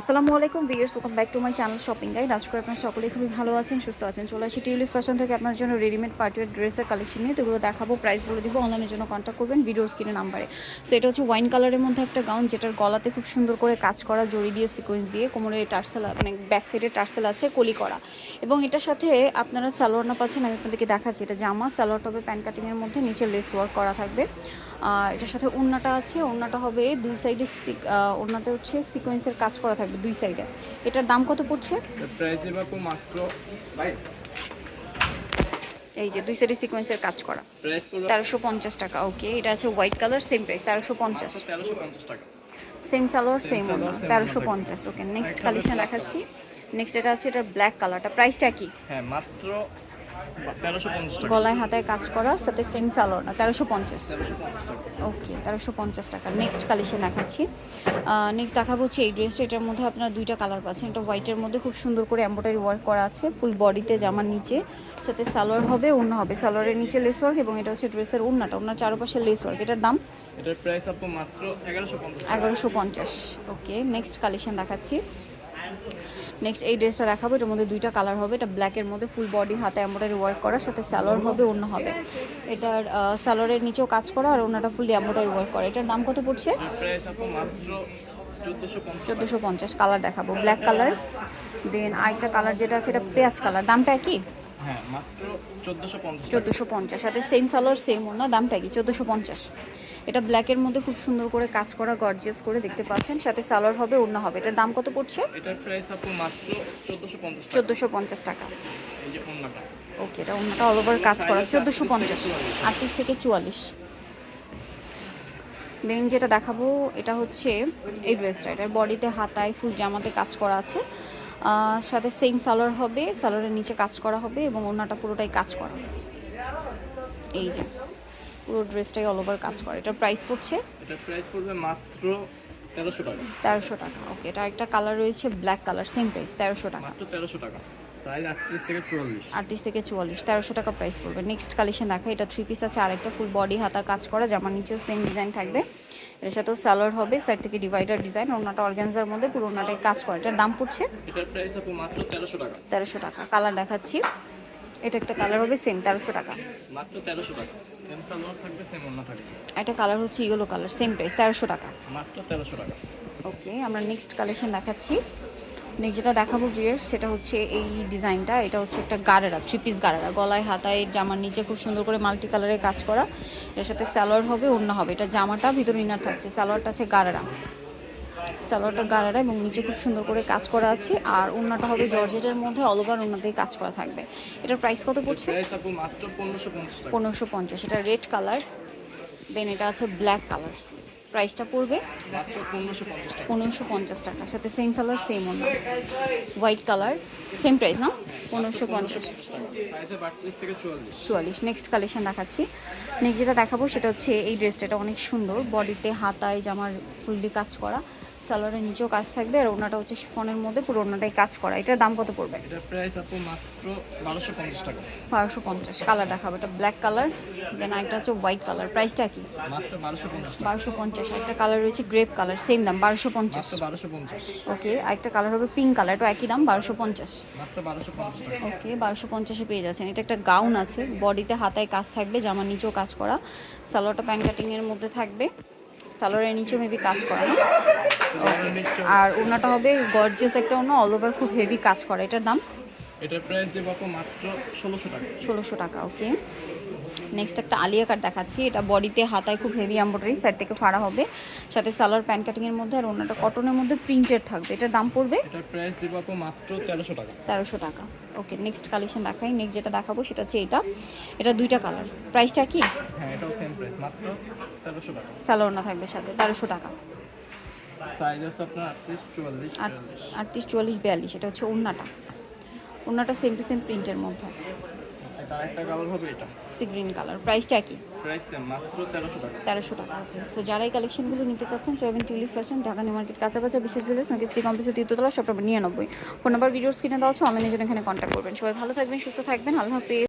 আসসালামু আলাইকুম viewers welcome back to my channel shopping guide আজকে আপনারা সকলেই খুবই ভালো আছেন, সুস্থ আছেন। চলে আসি টিউলিপ ফ্যাশন থেকে আপনার জন্য রেডিমেড পার্টিওয়ার ড্রেসের কালেকশন নিয়ে। এগুলো দেখাবো প্রাইস বলে দিব অনলাইনের জন্য কন্ট্যাক্ট করবেন ভিডিও স্ক্রিনে নাম্বারে সো এটা হচ্ছে ওয়াইন কালারের মধ্যে একটা গাউন যেটার গলাতে খুব সুন্দর করে কাজ করা জড়ি দিয়ে সিকোয়েন্স দিয়ে কোমরে টার্সেল মানে ব্যাক সাইডে টার্সেল আছে, কলি করা। এবং এটার সাথে আপনারা সালোয়ার না পাচ্ছেন, আমি আপনাদেরকে দেখাচ্ছি, এটা জামা, সালোয়ার টবে প্যান্ট কাটিংয়ের মধ্যে নিচে লেস ওয়ার্ক করা থাকবে। এটার সাথে ওড়নাটা আছে ওড়নাটা হবে দুই সাইডে ওড়নাতে হচ্ছে সিকোয়েন্সের কাজ করা থাকবে দুই সাইডে এটার দাম কত পড়ছে? মাত্র এই যে দুই সাইডে সিকোয়েন্সের কাজ করা। তেরোশো পঞ্চাশ টাকা ওকে এটা আছে হোয়াইট কালার সেম প্রাইস তেরোশো পঞ্চাশ। সেম সালোয়ার সেম ওড়না তেরোশো পঞ্চাশ ওকে নেক্সট কালেকশন দেখাচ্ছি। নেক্সট এটা আছে এটা ব্ল্যাক কালারটা প্রাইসটা কি? হ্যাঁ মাত্র গলায় হাতায় কাজ করা সাথে সেম সালোয়ার না তেরোশো পঞ্চাশ। ওকে তেরোশো পঞ্চাশ টাকা। নেক্সট কালেকশন দেখাচ্ছি। নেক্সট দেখাবো হচ্ছে এই ড্রেসটা এটার মধ্যে আপনারা দুইটা কালার পাচ্ছেন। এটা হোয়াইটের মধ্যে খুব সুন্দর করে এম্ব্রয়ডারি ওয়ার্ক করা আছে ফুল বডিতে জামার নিচে। সাথে সালোয়ার হবে অন্য হবে। সালোয়ারের নিচে লেস ওয়ার্ক এবং এটা হচ্ছে ড্রেসের ওড়নাটা। ওনার চারপাশে লেস ওয়ার্ক এটার দাম? এটার প্রাইস আপু মাত্র এগারোশো পঞ্চাশ টাকা। এগারোশো পঞ্চাশ। ওকে নেক্সট কালেকশন দেখাচ্ছি। নেক্সট এই ড্রেসটা দেখাবো। এটার মধ্যে দুইটা কালার হবে। এটা ব্ল্যাকের মধ্যে ফুল বডি হাতে এম্ব্রয়ডারি ওয়ার্ক করার সাথে সালোয়ার হবে অন্য হবে। এটার সালোয়ারের নিচেও কাজ করা আর ওনাটা ফুল এম্ব্রয়ডারি ওয়ার্ক করা। এটার দাম কত পড়ছে? চোদ্দোশো পঞ্চাশ। কালার দেখাবো। ব্ল্যাক কালার দেন আরেকটা কালার যেটা আছে এটা পেঁয়াজ কালার দামটা হ্যাঁ মাত্র চোদ্দোশো পঞ্চাশ। সাথে সেম সালোয়ার সেম ওনা দামটা কি চোদ্দোশো পঞ্চাশ। এটা ব্ল্যাকের মধ্যে খুব সুন্দর করে কাজ করা গর্জিয়াস করে দেখতে পাচ্ছেন সাথে সালোয়ার হবে ওড়না হবে। এটার দাম কত পড়ছে? এটার প্রাইস আপু মাত্র চোদ্দোশো পঞ্চাশ টাকা। এই যে ওকে এটা ওনাটা অল ওভার কাজ করা। চোদ্দোশো পঞ্চাশ। আটত্রিশ থেকে চুয়াল্লিশ। দেন যেটা দেখাবো এটা হচ্ছে এই ড্রেসটা এটার বডিতে হাতায় ফুল জামাতে কাজ করা আছে। সাথে সেম সালোয়ার হবে। সালোয়ারের নিচে কাজ করা হবে এবং ওনাটা পুরোটাই কাজ করা। এই যে। পুরো ড্রেসটাই অল ওভার কাজ করে। এটা প্রাইস পড়ছে? এটার প্রাইস পড়বে মাত্র তেরোশো টাকা। তেরোশো টাকা ওকে এটা একটা কালার রয়েছে ব্ল্যাক কালার সেম প্রাইস তেরোশো টাকা। মাত্র তেরোশো টাকা। সাইজ আটত্রিশ থেকে চুয়াল্লিশ। আটত্রিশ থেকে চুয়াল্লিশ তেরোশো টাকা প্রাইস পড়বে। নেক্সট কালেকশন দেখা এটা থ্রি পিস আছে আরেকটা ফুল বডি হাতা কাজ করা জামার নিচেও সেম ডিজাইন থাকবে। এর সাথেও সালোয়ার হবে সাইড থেকে ডিভাইডার ডিজাইন ওনাটা অর্গানজার মধ্যে পুরো ওনাটাই কাজ করা। এটার দাম পড়ছে? এটার প্রাইস আপু মাত্র তেরোশো টাকা। তেরোশো টাকা কালার দেখাচ্ছি। এটা একটা কালার হবে সেম তেরোশো টাকা। মাত্র তেরোশো টাকা। সেম সালোয়ার থাকবে সেম অন্য থাকবে। একটা কালার হচ্ছে ইয়েলো কালার সেম প্রাইস তেরোশো টাকা। মাত্র তেরোশো টাকা। ওকে আমরা নেক্সট কালেকশন দেখাচ্ছি। নেক্সট যেটা দেখাবো ভিয়ার্স সেটা হচ্ছে এই ডিজাইনটা এটা হচ্ছে একটা গাড়েরা থ্রি পিস গাড়েরা গলায় হাতায় জামার নিচে খুব সুন্দর করে মাল্টি কালারের কাজ করা। এর সাথে স্যালোয়ার হবে অন্য হবে। এটা জামাটা ভিতরে ইনার থাকছে। সালোয়ারটা আছে গাড়েরা সালোয়ারটা গাড়ারা এবং নিচে খুব সুন্দর করে কাজ করা আছে। আর ওড়নাটা হবে জর্জেটের মধ্যে অল ওভার ওড়নাতেই কাজ করা থাকবে। এটার প্রাইস কত পড়ছে? পনেরোশো পঞ্চাশ এটা রেড কালার দেন এটা আছে ব্ল্যাক কালার প্রাইসটা পড়বে পনেরোশো পঞ্চাশ টাকা। সাথে সেম সালোয়ার সেম ওড়না। হোয়াইট কালার সেম প্রাইস না পনেরোশো পঞ্চাশ। চুয়াল্লিশ। নেক্সট কালেকশন দেখাচ্ছি। নেক্সট যেটা দেখাবো সেটা হচ্ছে এই ড্রেসটা এটা অনেক সুন্দর। বডিতে হাতায় জামার ফুললি কাজ করা। সালোয়ারের নিচেও কাজ থাকবে আর ওনাটা হচ্ছে ফোনের মধ্যে পুরো ওনাটাই কাজ করা। এটার দাম কত পড়বে? এটার প্রাইস আপু মাত্র বারোশো পঞ্চাশ টাকা। বারোশো পঞ্চাশ কালার দেখাবো। এটা ব্ল্যাক কালার দেন আরেকটা হচ্ছে হোয়াইট কালার প্রাইসটা কি? মাত্র বারোশো পঞ্চাশ টাকা। বারোশো পঞ্চাশ একটা কালার রয়েছে গ্রেপ কালার সেম দাম বারোশো পঞ্চাশ। মাত্র বারোশো পঞ্চাশ। ওকে আরেকটা কালার হবে পিঙ্ক কালার এটা একই দাম বারোশো পঞ্চাশ। মাত্র বারোশো পঞ্চাশ টাকা। ওকে বারোশো পঞ্চাশে পেয়ে যাচ্ছেন। এটা একটা গাউন আছে বডিতে হাতায় কাজ থাকবে জামার নিচেও কাজ করা। সালোয়ারটা প্যান্ট কাটিংয়ের মধ্যে থাকবে। সালোয়ারের নিচেও মেবি কাজ করে না? আর ওনাটা হবে গর্জিয়াস একটা অন্য অল ওভার খুব হেভি কাজ করে। এটার দাম? এটার প্রাইস দেবো আপু মাত্র ষোলোশো টাকা। ষোলোশো টাকা ওকে নেক্সট একটা আলিয়া কাট দেখাচ্ছি। এটা বডিতে হাতায় খুব হেভি এম্ব্রয়ডারি সাইড থেকে ফাড়া হবে। সাথে সালোয়ার প্যান্ট কাটিংয়ের মধ্যে আর ওনাটা কটনের মধ্যে প্রিন্টেড থাকবে। এটার দাম পড়বে? এটার প্রাইস দেবো আপু মাত্র তেরোশো টাকা। তেরোশো টাকা ওকে নেক্সট কালেকশন দেখাই। নেক্সট যেটা দেখাবো সেটা হচ্ছে এটা। এটা দুইটা কালার প্রাইসটা কি? হ্যাঁ এটাও সেম প্রাইস মাত্র তেরোশো টাকা। সালোয়ার না থাকবে সাথে তেরোশো টাকা। সাইজ আছে আপনার আটত্রিশ চুয়াল্লিশ আট বিয়াল্লিশ আটত্রিশ চুয়াল্লিশ বিয়াল্লিশ এটা হচ্ছে ওড়নাটা। ওড়নাটা সেম টু সেম প্রিন্টের মধ্যে। সি গ্রিন কালার প্রাইসটা কি তেরোশো টাকা। সো যারা এই কালেকশনগুলো নিতে চাচ্ছেন tulip fashion Dhaka new market কাঁচাবাচা বিশেষ বিলেস নাকি শ্রী কমপ্লেক্সের তৃতীয়তলা সপ্তাহ নিরানব্বই ফোন নাম্বার ভিডিওস কিনে দেওয়া হচ্ছে অনলাইনের জন্য এখানে কন্ট্যাক্ট করবেন। সবাই ভালো থাকবেন সুস্থ থাকবেন। আল্লাহ হাফিজ।